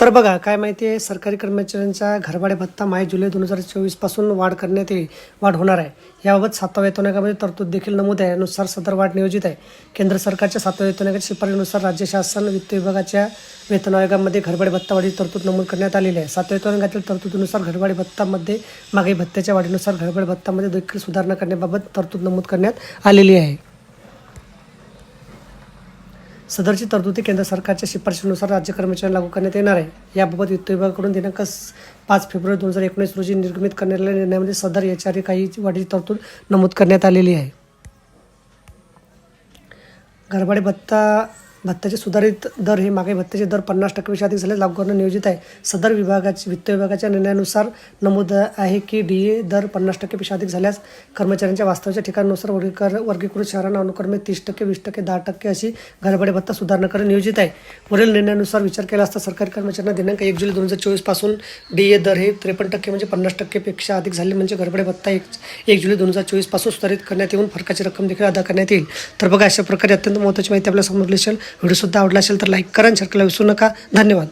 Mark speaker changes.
Speaker 1: तर बघा काय माहिती आहे सरकारी कर्मचाऱ्यांचा घरभाडे भत्ता माय जुलै दोन हजार चोवीसपासून वाढ करण्यात येईल वाढ होणार आहे. याबाबत सातव्या वेतनाकामध्ये तरतूद देखील नमूद आहे. यानुसार सदर वाढ नियोजित आहे. केंद्र सरकारच्या सातव्या वेतनाकाच्या शिफारसीनुसार राज्य शासन वित्त विभागाच्या वेतन आयोगामध्ये घरभाडे भत्ता वाढीची तरतूद नमूद करण्यात आलेली आहे. सातव्या वेतनाकातील तरतुदीनुसार घरभाडे भत्तामध्ये मागे भत्त्याच्या वाढीनुसार घरभाडे भत्तामध्ये देखील सुधारणा करण्याबाबत तरतूद नमूद करण्यात आलेली आहे. सदरची तरतुदी केंद्र सरकारच्या शिफारशीनुसार राज्य कर्मचाऱ्यांना लागू करण्यात येणार आहे. याबाबत वित्त विभागाकडून दिनांक पाच फेब्रुवारी दोन हजार एकोणीस रोजी निर्गमित करण्यात आलेल्या निर्णयामध्ये सदर याच्यावर काही वाढीची तरतूद नमूद करण्यात आलेली आहे. घरभाडे भत्ता भत्त्याचे सुधारित दर हे मागे भत्त्याचे दर पन्नास टक्केपेक्षा अधिक झाले लागू करणं नियोजित आहे. सदर विभागाचे वित्त विभागाच्या निर्णयानुसार नमूद आहे की डी ए दर पन्नास टक्केपेक्षा अधिक झाल्यास कर्मचाऱ्यांच्या वास्तवाच्या ठिकाणानुसार वर्गीकर वर्गीकृत शहरांना अनुक्रमे तीस टक्के वीस टक्के दहा टक्के अशी घरभाडे भत्ता सुधारणा करणं नियोजित आहे. वरील निर्णयानुसार विचार केला असता सरकारी कर्मचाऱ्यांना दिनांक एक जुलै दोन हजार चोवीसपासून डी ए दर हे त्रेपन्न टक्के म्हणजे पन्नास टक्केपेक्षा अधिक झाले म्हणजे घरभाडे भत्ता एक एक जुलै दोन हजार चोवीसपासून सुधारित करण्यात येऊन फरकाची रक्कम देखील अदा करण्यात येईल. तर बघा अशा प्रकारे अत्यंत महत्त्वाची माहिती आपल्यासमोर असेल व्हिडिओसुद्धा आवडला असेल तर लाईक करा आणि विसरू नका. धन्यवाद.